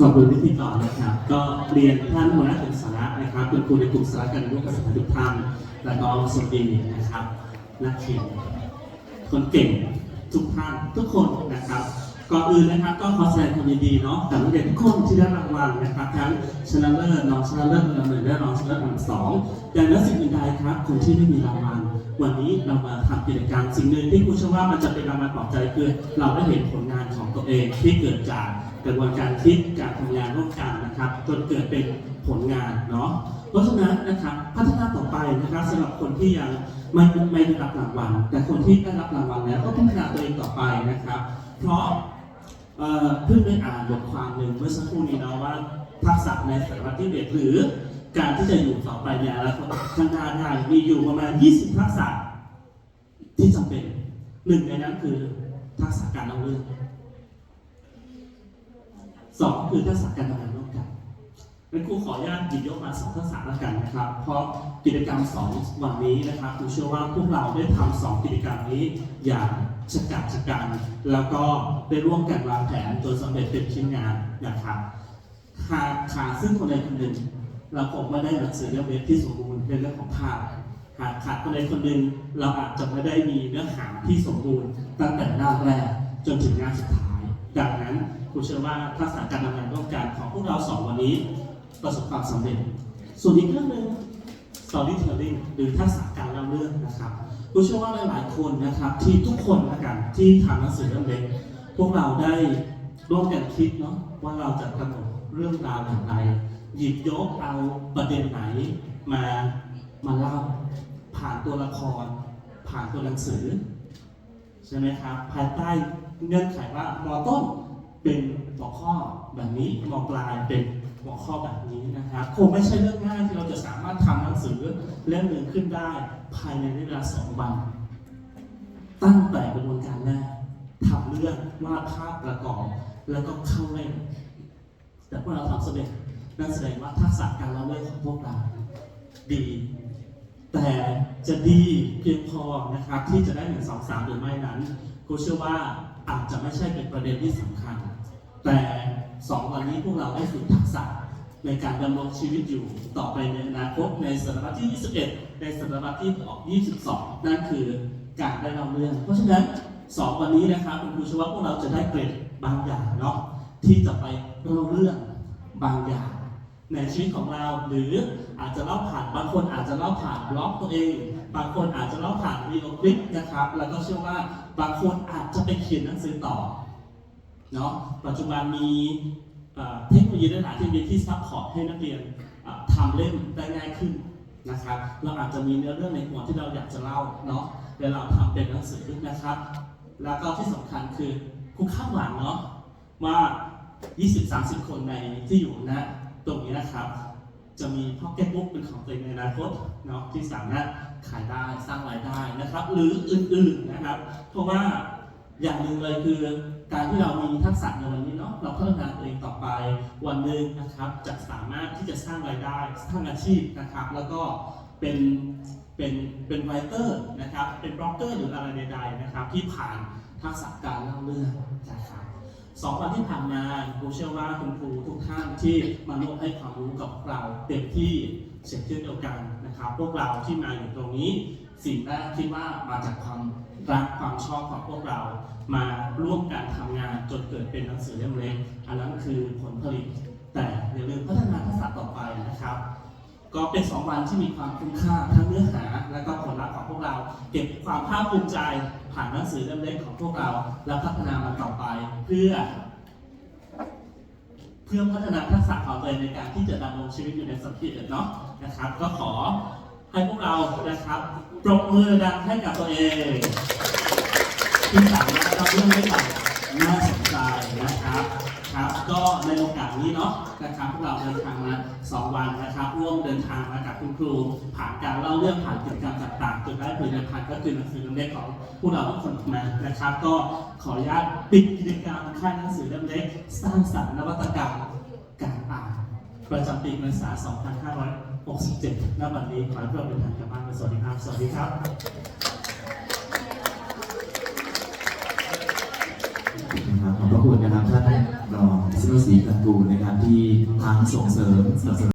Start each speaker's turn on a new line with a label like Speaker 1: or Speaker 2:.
Speaker 1: ขอบคุณพิธีกรนะครับ ก็เรียนท่านหัวหน้าศึกษานะครับคุณครูในกลุ่มสาระการร่วมกับสถาทุกท่านและก็สวัสดีนะครับ นักเขียนคนเก่งทุกท่านทุกคนนะครับก่อนอื่นนะครับก็ขอแสดงความยินดีเนาะกับนักเรียนทุกคนที่ได้รางวัลนะครับทั้งชนะเลิศรองชนะเลิศอันดับหนึ่งและรองชนะเลิศอันดับสองแต่นั้นสิ่งอื่นใดครับคนที่ไม่มีรางวัลวันนี้เรามาทำกิจกรรมสิ่งหนึ่งที่คุณเชื่อว่ามันจะเป็นรางวัลปลอบใจคือเราได้เห็นผลงานของตัวเองที่เกิดจาก กระบวนการคิดการทำงานร่วมกันนะครับ จนเกิดเป็นผลงานเนาะเพราะฉะนั้นนะครับพัฒนาต่อไปนะครับสำหรับคนที่ยังไม่ไม่ได้รับรางวัลแต่คนที่ได้รับรางวัลแล้วก็พัฒนาตัวเองต่อไปนะครับ เพราะเพิ่งได้อ่านบทความหนึ่งเมื่อสักครู่นี้เนาะว่าทักษะในสารพัดที่เด็ดหรือการที่จะอยู่ต่อไปในอนาคตข้างหน้าได้มีอยู่ประมาณ 20 ทักษะที่จำเป็นหนึ่งในนั้นคือทักษะการเล่าเรื่อง สองคือทักษะการทำงานร่วมกันเป็นครูขออนุญาตหยิบยกมาสองทักษะแล้วกันนะครับ เพราะกิจกรรมสองวันนี้นะครับครูเชื่อว่าพวกเราได้ทำสองกิจกรรมนี้อย่างชะกัดชะกัน แล้วก็ได้ร่วมกันวางแผนจนสำเร็จเป็นชิ้นงานนะครับขาดขาดซึ่งคนใดคนหนึ่ง เราคงไม่ได้หนังสือเล่มเล็บที่สมบูรณ์ในเรื่องของภาพหากขาดคนใดคนหนึ่งเราอาจจะไม่ได้มีเนื้อหาที่สมบูรณ์ตั้งแต่หน้าแรกจนถึงหน้าสุดท้าย ดังนั้นคุณเชื่อว่าทักษะการทำงานร่วมกันของพวกเราสองวันนี้ประสบความสำเร็จ ส่วนอีกเรื่องหนึ่ง storytelling หรือทักษะการเล่าเรื่องนะครับผมเชื่อว่าหลาย ๆ คนนะครับที่ทุกคนละกันที่ทำหนังสือเล่มเล็กพวกเราได้ร่วมกันคิดเนาะว่าเราจะกำหนดเรื่องราวอย่างไร หยิบยกเอาประเด็นไหนมามาเล่าผ่านตัวละคร ผ่านตัวหนังสือ ใช่ไหมครับ ภายใต้ เงื่อนไขว่ามอต้นเป็นหัวข้อแบบนี้มอปลายเป็นหัวข้อแบบนี้นะครับคงไม่ใช่เรื่องง่ายที่เราจะสามารถทำหนังสือเล่มหนึ่งขึ้นได้ภายในเวลาสองวัน ตั้งแต่กระบวนการแรกทำเรื่องวาดภาพประกอบแล้วก็เข้าเล่มแต่พวกเราทำสำเร็จนั่นแสดงว่าทักษะการเล่าเรื่องของพวกเราดี แต่จะดีเพียงพอนะครับที่จะได้หนึ่งสองสามหรือไม่นั้นกูเชื่อว่า อาจจะไม่ใช่เป็นประเด็นที่สำคัญ แต่สองวันนี้พวกเราได้ฝึกทักษะในการดำรงชีวิตอยู่ต่อไปในอนาคตในศตวรรษที่ 21 ในศตวรรษที่22 นั่นคือการได้เล่าเรื่อง เพราะฉะนั้นสองวันนี้นะครับคุณครูเชื่อว่าพวกเราจะได้เกรดบางอย่างเนาะที่จะไปเล่าเรื่องบางอย่าง ในชีวิตของเรา หรืออาจจะเล่าผ่านบางคนอาจจะเล่าผ่านบล็อกตัวเอง บางคนอาจจะเล่าผ่านวีดีโอคลิปนะครับ แล้วก็เชื่อว่าบางคนอาจจะไปเขียนหนังสือต่อเนาะปัจจุบันมีเทคโนโลยีหลายๆเทคโนโลยีที่ซัพพอร์ตให้นักเรียนทำเล่มได้ง่ายขึ้นนะครับ เราอาจจะมีเนื้อเรื่องในหัวที่เราอยากจะเล่าเนาะเดี๋ยวเราทำเป็นหนังสือนะครับ แล้วก็ที่สำคัญคือคุณคาดหวังเนาะว่า 20-30 คนในที่อยู่นะ ตรงนี้นะครับ จะมีพ็อกเก็ตบุ๊กเป็นของตัวเองในอนาคตเนาะที่สามารถขายได้สร้างรายได้นะครับ หรืออื่นๆนะครับ เพราะว่าอย่างหนึ่งเลยคือการที่เรามีทักษะในวันนี้เนาะเราพัฒนาตัวเองต่อไปวันหนึ่งนะครับ จะสามารถที่จะสร้างรายได้สร้างอาชีพนะครับ แล้วก็เป็นเป็นเป็นไรเตอร์นะครับ เป็นบล็อกเกอร์หรืออะไรใดๆนะครับ ที่ผ่านทักษะการเล่าเรื่องนะครับ สองวันที่ผ่านมาครูเชื่อว่าคุณครูทุกท่านที่มาร่วมให้ความรู้กับเราเต็มที่เช่นเดียวกันนะครับ พวกเราที่มาอยู่ตรงนี้ สิ่งแรกคิดว่ามาจากความรักความชอบของพวกเรา มาร่วมกันทำงานจนเกิดเป็นหนังสือเล่มเล็กอันนั้นคือผลผลิต แต่อย่าลืมพัฒนาทักษะต่อไปนะครับ ก็เป็นสองวันที่มีความคุ้มค่าทั้งเนื้อ ก็บความภาคภูมิใจผ่านหนังสือเล่มเล็กของพวกเรา และพัฒนามันต่อไปเพื่อ เพื่อพัฒนาทักษะของตัวเองในการที่จะดำรงชีวิตอยู่ในสังคมเนาะนะครับ ก็ขอให้พวกเรานะครับปรบมือดังให้กับตัวเองที่สามารถรับเรื่องได้อย่างน่าสนใจนะครับ ครับ ก็ในโอกาสนี้เนาะนะครับพวกเราเดินทางมาสองวันนะครับ ร่วมเดินทางมากับคุณครู ผ่านการเล่าเรื่องผ่านกิจกรรมต่างๆจนได้ผลิตภัณฑ์ก็คือหนังสือเล่มเล็กของพวกเราทุกคนออกมานะครับ ก็ขออนุญาตปิดกิจกรรมค่ายหนังสือเล่มเล็ก สร้างสรรค์นวัตกรรมการอ่านประจำปีการศึกษา 2567ณบัดนี้ขอให้พวกเราเดินทางกลับบ้านสวัสดีครับ สวัสดีครับ
Speaker 2: ศรีกันตูในะครับที่ทั้งส่งเสริมสนับสนุน